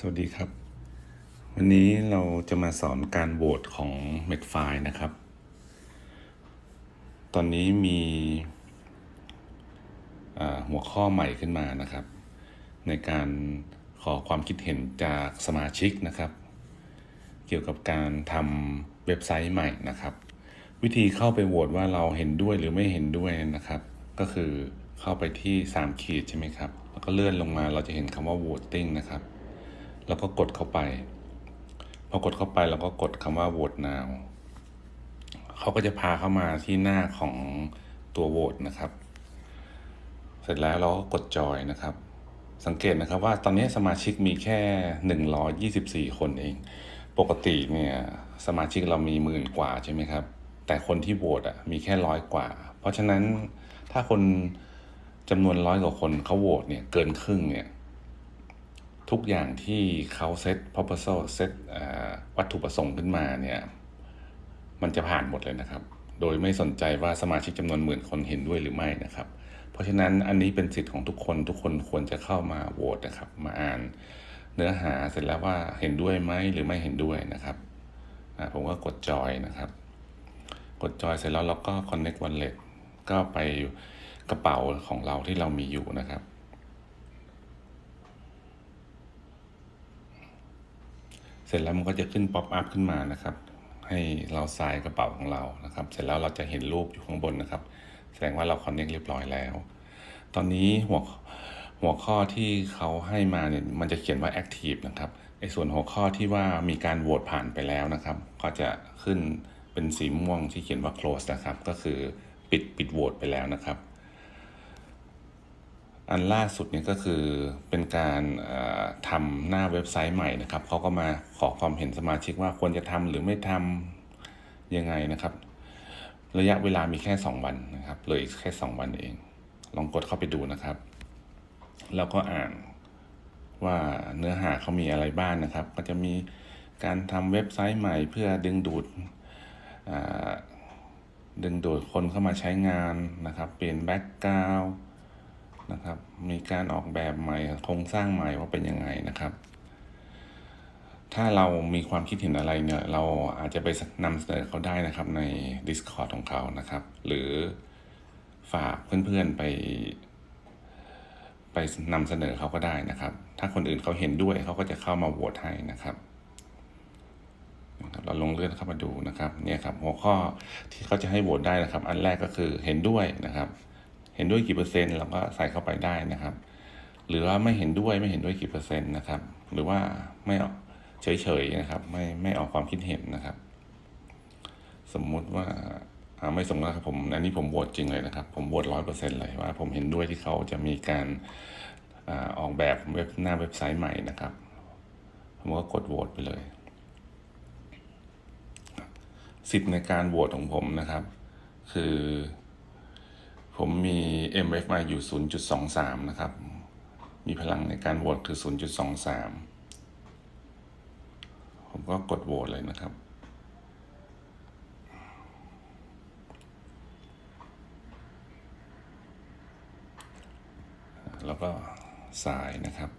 สวัสดีครับ วันนี้เราจะมาสอนการโหวตของ m e d f i นะครับ ตอนนี้มีหัวข้อใหม่ขึ้นมานะครับ ในการขอความคิดเห็นจากสมาชิกนะครับ เกี่ยวกับการทำเว็บไซต์ใหม่นะครับ วิธีเข้าไปโหวตว่าเราเห็นด้วยหรือไม่เห็นด้วยนะครับ ก็คือเข้าไปที่ 3 ขีดใช่ไหมครับ แล้วก็เลื่อนลงมาเราจะเห็นคำว่า voting นะครับ แล้วก็กดเข้าไป พอกดเข้าไปเราก็กดคำว่า vote now เขาก็จะพาเข้ามาที่หน้าของตัวโหวตนะครับ เสร็จแล้วเราก็กดจอยนะครับ สังเกตนะครับว่าตอนนี้สมาชิกมีแค่ 124 คนเอง ปกติเนี่ยสมาชิกเรามีหมื่นกว่าใช่ไหมครับ แต่คนที่โหวตอะมีแค่ร้อยกว่า เพราะฉะนั้นถ้าคนจำนวนร้อยกว่าคนเขาโหวตเนี่ยเกินครึ่งเนี่ย ทุกอย่างที่เขาเซต proposal เซตวัตถุประสงค์ขึ้นมาเนี่ยมันจะผ่านหมดเลยนะครับ โดยไม่สนใจว่าสมาชิกจำนวนหมื่นคนเห็นด้วยหรือไม่นะครับ เพราะฉะนั้นอันนี้เป็นสิทธิ์ของทุกคนทุกคนควรจะเข้ามาโหวตนะครับ มาอ่านเนื้อหาเสร็จแล้วว่าเห็นด้วยไหมหรือไม่เห็นด้วยนะครับผมก็กดจอยนะครับ กดจอยเสร็จแล้วเราก็ connect wallet ก็ไปกระเป๋าของเราที่เรามีอยู่นะครับ เสร็จแล้วมันก็จะขึ้นป๊อปอัพขึ้นมานะครับ ให้เราใส่กระเป๋าของเรานะครับ เสร็จแล้วเราจะเห็นรูปอยู่ข้างบนนะครับ แสดงว่าเราคอนเน c t เรียบร้อยแล้ว ตอนนี้หัวหัวข้อที่เขาให้มาเนี่ยมันจะเขียนว่า active นะครับไอ้ส่วนหัวข้อที่ว่ามีการโหวตผ่านไปแล้วนะครับ ก็จะขึ้นเป็นสีม่วงที่เขียนว่า close นะครับ ก็คือปิดปิดโหวตไปแล้วนะครับ อันล่าสุดเนี่ยก็คือเป็นการทำหน้าเว็บไซต์ใหม่นะครับเขาก็มาขอความเห็นสมาชิกว่าควรจะทำหรือไม่ทำยังไงนะครับ ระยะเวลามีแค่ 2 วันนะครับเลยอีกแค่ 2 วันเอง ลองกดเข้าไปดูนะครับ แล้วก็อ่านว่าเนื้อหาเขามีอะไรบ้างนะครับ ก็จะมีการทำเว็บไซต์ใหม่เพื่อดึงดูดดึงดูดคนเข้ามาใช้งานนะครับ เปลี่ยนแบ็กกราวด์ นะครับ มีการออกแบบใหม่โครงสร้างใหม่ว่าเป็นยังไงนะครับ ถ้าเรามีความคิดเห็นอะไรเนี่ย เราอาจจะไปนำเสนอเขาได้นะครับใน Discord ของเขานะครับ หรือฝากเพื่อนๆไป ไปนำเสนอเขาก็ได้นะครับ ถ้าคนอื่นเขาเห็นด้วยเขาก็จะเข้ามาโหวตให้นะครับเราลงเลื่อนเข้ามาดูนะครับ เนี่ยครับ หัวข้อที่เขาจะให้โหวตได้นะครับ อันแรกก็คือเห็นด้วยนะครับ เห็นด้วยกี่เปอร์เซ็นต์เราก็ใส่เข้าไปได้นะครับ หรือว่าไม่เห็นด้วยไม่เห็นด้วยกี่เปอร์เซ็นต์นะครับ หรือว่าไม่ออกเฉยๆนะครับ ไม่ไม่ออกความคิดเห็นนะครับ สมมุติว่าไม่สมมตินะครับผมอันนี้ผมโหวตจริงเลยนะครับ ผมโหวตร้อยเปอร์เซ็นต์เลยว่า ผมเห็นด้วยที่เขาจะมีการอออกแบบเว็บหน้าเว็บไซต์ใหม่นะครับ ผมก็กดโหวตไปเลยสิทธิ์ในการโหวตของผมนะครับ คือ ผมมี MFI อยู่ 0.23 นะครับ มีพลังในการโหวตคือ 0.23 ผมก็กดโหวตเลยนะครับ แล้วก็สายนะครับ